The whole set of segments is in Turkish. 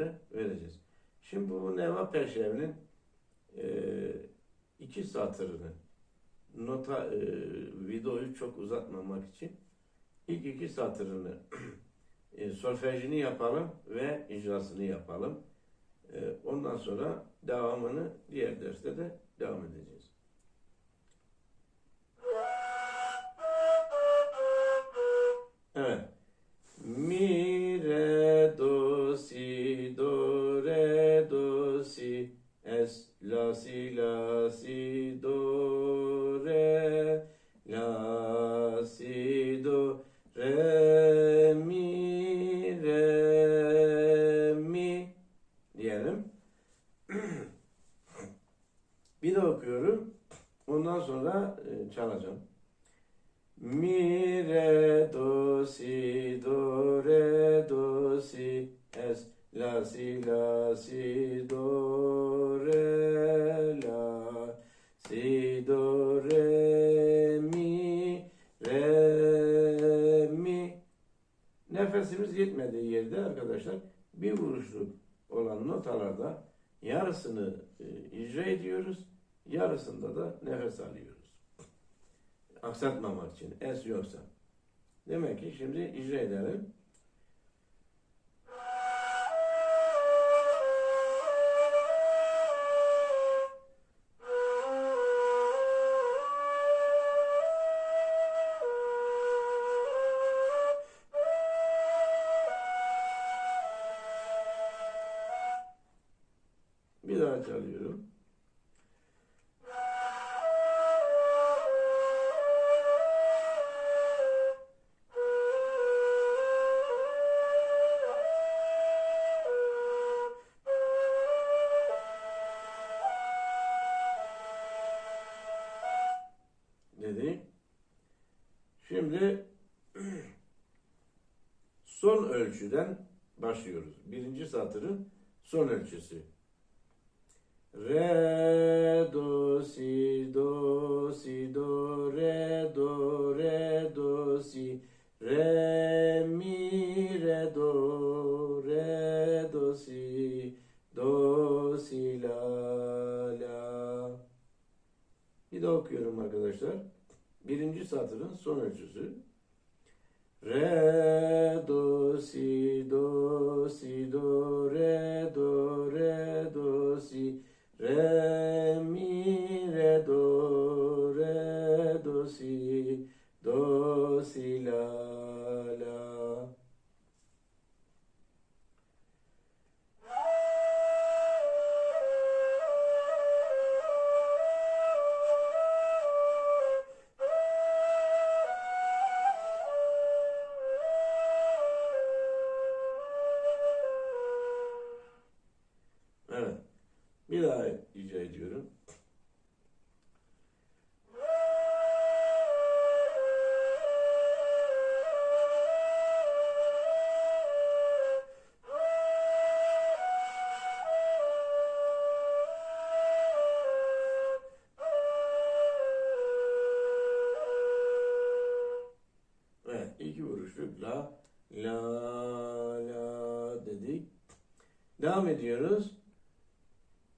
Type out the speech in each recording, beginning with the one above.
göre vereceğiz. Şimdi bu neva peşevinin e, iki satırını nota e, videoyu çok uzatmamak için ilk iki satırını e, solfejini yapalım ve icrasını yapalım. E, ondan sonra devamını diğer derste de devam edeceğiz. Evet. Mi, sonra e, çalacağım. Mi, re, do, si, do, re, do, si, es, la, si, la, si, do, re, la, si, do, re, mi, re, mi. Nefesimiz yetmediği yerde arkadaşlar bir vuruşluk olan notalarda yarısını e, icra ediyoruz, yarısında da nefes alıyoruz aksatmamak için. Es yoksa. Demek ki şimdi icra edelim. Bir daha çalıyorum. Şimdi son ölçüden başlıyoruz. Birinci satırın son ölçüsü. Re, do, si, do, si, do, re, do, re, do, si, re, mi, re, do, re, do, si, do, si, la, la. Bir daha okuyorum arkadaşlar. Birinci satırın son ölçüsü. Re, do, si, do, si, do, re, Bir daha icra ediyorum. İki vuruşluk la, la, la dedik. Devam ediyoruz.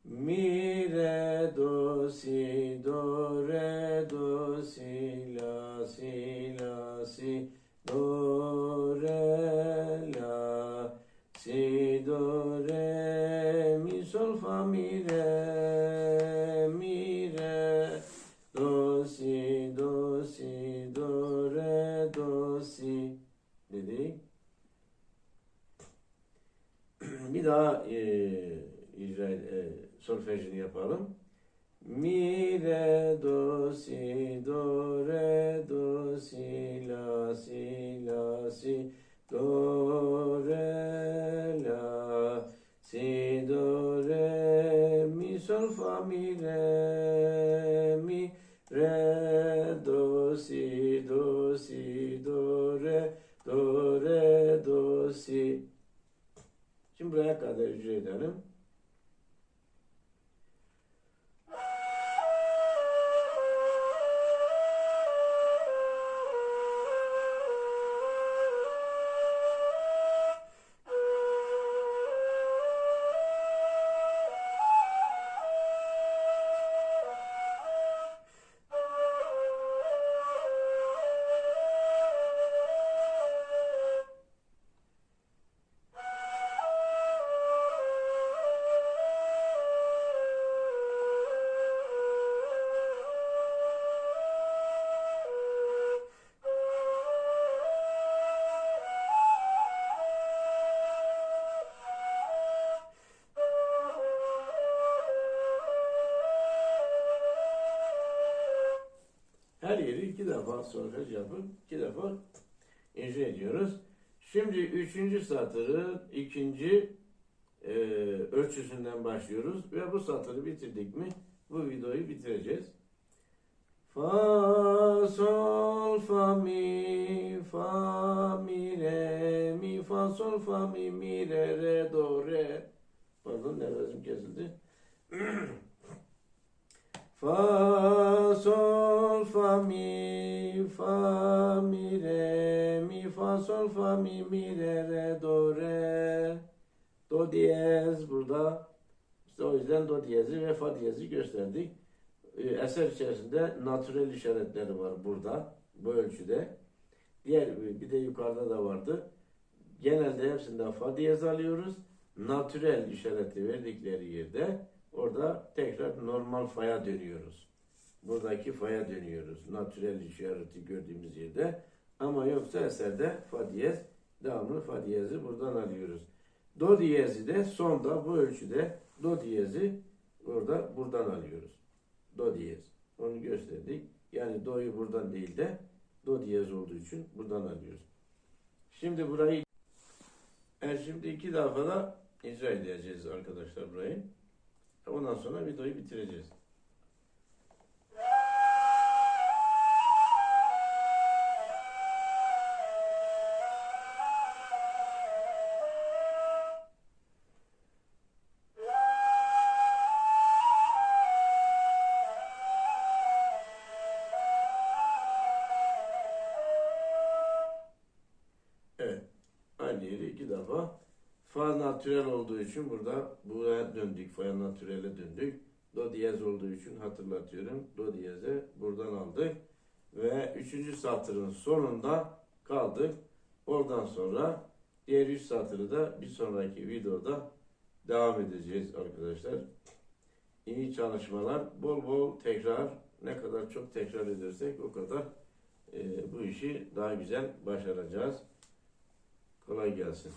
Mi, re, do, si, do, re, do, si, la, si, la, si, do, re, la, si, do, re, mi, sol, fa, mi, re, mi, re, do, si, do, si, do, re, do, si dedik. Bir daha e, icra e, solfejini yapalım. Mi, re, do, si, do, re, do, si, la, si, la, si, do, re, la, si, do, re, mi, sol, fa, mi, re, mi, re, do, si, do, si, do, re, do, re, do, si. Şimdi buraya kadar icra edelim. Her yeri iki defa solfej yapıp iki defa icra ediyoruz. Şimdi üçüncü satırın ikinci e, ölçüsünden başlıyoruz ve bu satırı bitirdik mi bu videoyu bitireceğiz. Fa sol fa mi fa mi re mi fa sol fa mi mi re re do re pardon nefesim kesildi. Fa sol fa mi fa mi re mi fa sol fa mi mi re re do re do diyez burada işte o yüzden do diyezi ve fa diyezi gösterdik. Ee, Eser içerisinde natürel işaretleri var burada bu ölçüde. Diğer bir de yukarıda da vardı. Genelde hepsinden fa diyez alıyoruz. Natürel işareti verdikleri yerde orada tekrar normal faya dönüyoruz. Buradaki faya dönüyoruz. Natürel işareti gördüğümüz yerde. Ama yoksa eserde fa diyez devamlı fa diyezi buradan alıyoruz. Do diyezi de sonda bu ölçüde do diyezi orada buradan alıyoruz. Do diyez. Onu gösterdik. Yani do'yu buradan değil de do diyez olduğu için buradan alıyoruz. Şimdi burayı evet, şimdi iki defa da icra edeceğiz arkadaşlar burayı. Ondan sonra videoyu bitireceğiz. Evet. Aynı yeri iki defa. Fa natürel olduğu için burada buraya döndük. Fa natürele döndük. Do diyez olduğu için hatırlatıyorum. Do diyeze buradan aldık. Ve üçüncü satırın sonunda kaldık. Oradan sonra diğer üç satırı da bir sonraki videoda devam edeceğiz arkadaşlar. İyi çalışmalar. Bol bol tekrar. Ne kadar çok tekrar edersek o kadar e, bu işi daha güzel başaracağız. Kolay gelsin.